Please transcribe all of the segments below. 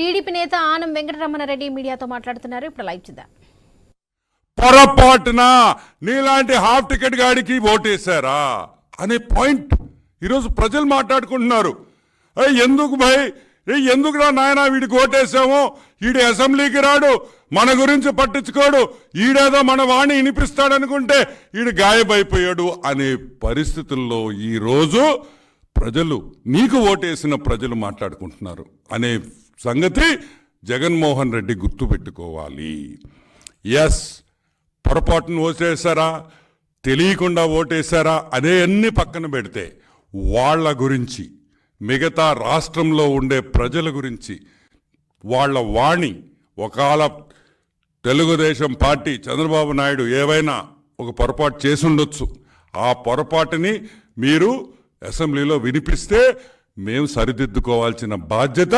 TDP నేత ఆనం వెంకటరమణారెడ్డి మీడియాతో మాట్లాడుతున్నారు. ఇప్పుడు లైవ్ చూద్దాం. పొరపాటున నీలాంటి హాఫ్ టికెట్ గాడికి ఓటేశారా? అనే పాయింట్ ఈరోజు ప్రజలు మాట్లాడుకుంటున్నారు. ఎందుకు భయ్? ఎందుకు ఎందుకురా నాయన వీడికి ఓటేసాము వీడి అసెంబ్లీకి రాడు మన గురించి పట్టించుకోడు. ఈడేదో మన వాణి వినిపిస్తాడనుకుంటే ఈడు గాయబైపోయాడు అనే పరిస్థితుల్లో ఈరోజు ప్రజలు నీకు ఓటేసిన ప్రజలు మాట్లాడుకుంటున్నారు అనే సంగతి జగన్మోహన్ రెడ్డి గుర్తుపెట్టుకోవాలి ఎస్ పొరపాటును ఓటేశారా తెలియకుండా ఓటేశారా? అనే అన్ని పక్కన పెడితే వాళ్ళ గురించి మిగతా రాష్ట్రంలో ఉండే ప్రజల గురించి వాళ్ళ వాణి ఒకవేళ తెలుగుదేశం పార్టీ చంద్రబాబు నాయుడు ఏవైనా ఒక పొరపాటు చేసి ఉండొచ్చు ఆ పొరపాటుని మీరు అసెంబ్లీలో వినిపిస్తే మేము సరిదిద్దుకోవాల్సిన బాధ్యత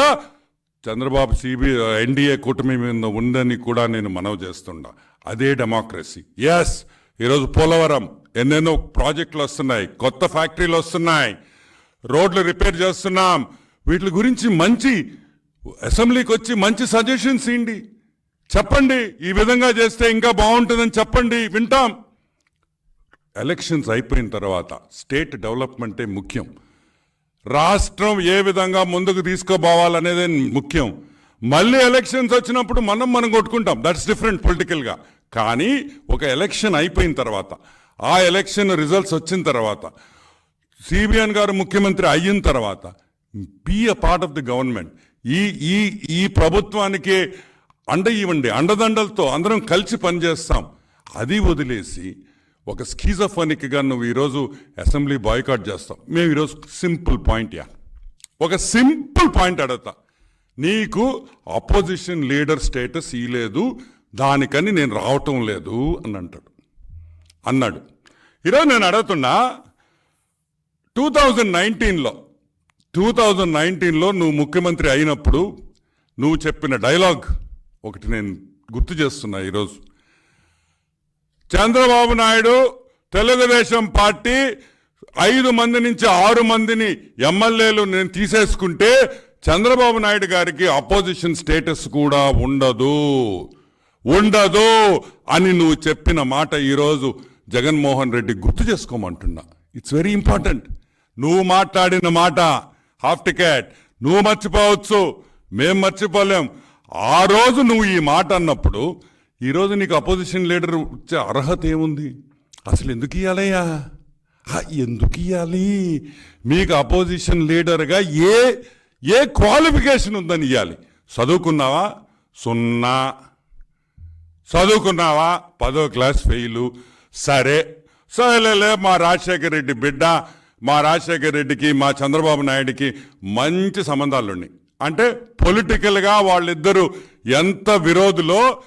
చంద్రబాబు సిబి ఎన్డీఏ కూటమి మీద ఉందని కూడా నేను మనవి చేస్తున్నా అదే డెమోక్రసీ. ఎస్ ఈరోజు పోలవరం ఎన్నెన్నో ప్రాజెక్టులు వస్తున్నాయి కొత్త ఫ్యాక్టరీలు వస్తున్నాయి రోడ్లు రిపేర్ చేస్తున్నాం. వీటి గురించి మంచి అసెంబ్లీకి వచ్చి మంచి సజెషన్స్ ఇండి చెప్పండి ఈ విధంగా చేస్తే ఇంకా బాగుంటుందని చెప్పండి వింటాం. ఎలక్షన్స్ అయిపోయిన తర్వాత స్టేట్ డెవలప్మెంటే ముఖ్యం. రాష్ట్రం ఏ విధంగా ముందుకు తీసుకోబోవాలనేది ముఖ్యం. మళ్ళీ ఎలక్షన్స్ వచ్చినప్పుడు మనం మనం కొట్టుకుంటాం. దట్స్ డిఫరెంట్ పొలిటికల్గా కానీ ఒక ఎలక్షన్ అయిపోయిన తర్వాత ఆ ఎలక్షన్ రిజల్ట్స్ వచ్చిన తర్వాత సిబిఎన్ గారు ముఖ్యమంత్రి అయిన తర్వాత be a part of the government ఈ ఈ ఈ ప్రభుత్వానికి అండ ఇవ్వండి. అండదండలతో అందరం కలిసి పనిచేస్తాం. అది వదిలేసి ఒక స్కీజఫోనిక్గా నువ్వు ఈరోజు అసెంబ్లీ బాయ్కాట్ చేస్తాం మేము ఈరోజు సింపుల్ పాయింట్ యా. ఒక సింపుల్ పాయింట్ అడుగుతా. నీకు అపోజిషన్ లీడర్ స్టేటస్ ఇలేదు దానికని నేను రావటం లేదు అని అంటాడు. అన్నాడు. ఈరోజు నేను అడుగుతున్నా టూ థౌజండ్ నైన్టీన్లో టూ థౌజండ్ నైన్టీన్లో నువ్వు ముఖ్యమంత్రి అయినప్పుడు నువ్వు చెప్పిన డైలాగ్ ఒకటి నేను గుర్తు చేస్తున్నా ఈరోజు. చంద్రబాబు నాయుడు తెలుగుదేశం పార్టీ ఐదు మంది నుంచి ఆరు మందిని ఎమ్మెల్యేలు నేను తీసేసుకుంటే చంద్రబాబు నాయుడు గారికి అపోజిషన్ స్టేటస్ కూడా ఉండదు. ఉండదు అని నువ్వు చెప్పిన మాట ఈరోజు జగన్మోహన్ రెడ్డి గుర్తు చేసుకోమంటున్నా. ఇట్స్ వెరీ ఇంపార్టెంట్ నువ్వు మాట్లాడిన మాట హాఫ్ టికెట్ నువ్వు మర్చిపోవచ్చు. మేం మర్చిపోలేం. ఆ రోజు నువ్వు ఈ మాట అన్నప్పుడు ఈరోజు నీకు అపోజిషన్ లీడర్ వచ్చే అర్హత ఏముంది? అసలు ఎందుకు ఇవ్వాలయ్యా ఎందుకు ఇవ్వాలి మీకు అపోజిషన్ లీడర్గా ఏ ఏ క్వాలిఫికేషన్ ఉందని ఇవ్వాలి చదువుకున్నావా? సున్నా. చదువుకున్నావా? పదో క్లాస్ ఫెయిలు సరే. సరేలే మా రాజశేఖర రెడ్డి బిడ్డ మా రాజశేఖర రెడ్డికి మా చంద్రబాబు నాయుడికి మంచి సంబంధాలు ఉన్నాయి అంటే పొలిటికల్గా వాళ్ళిద్దరూ ఎంత విరోధులో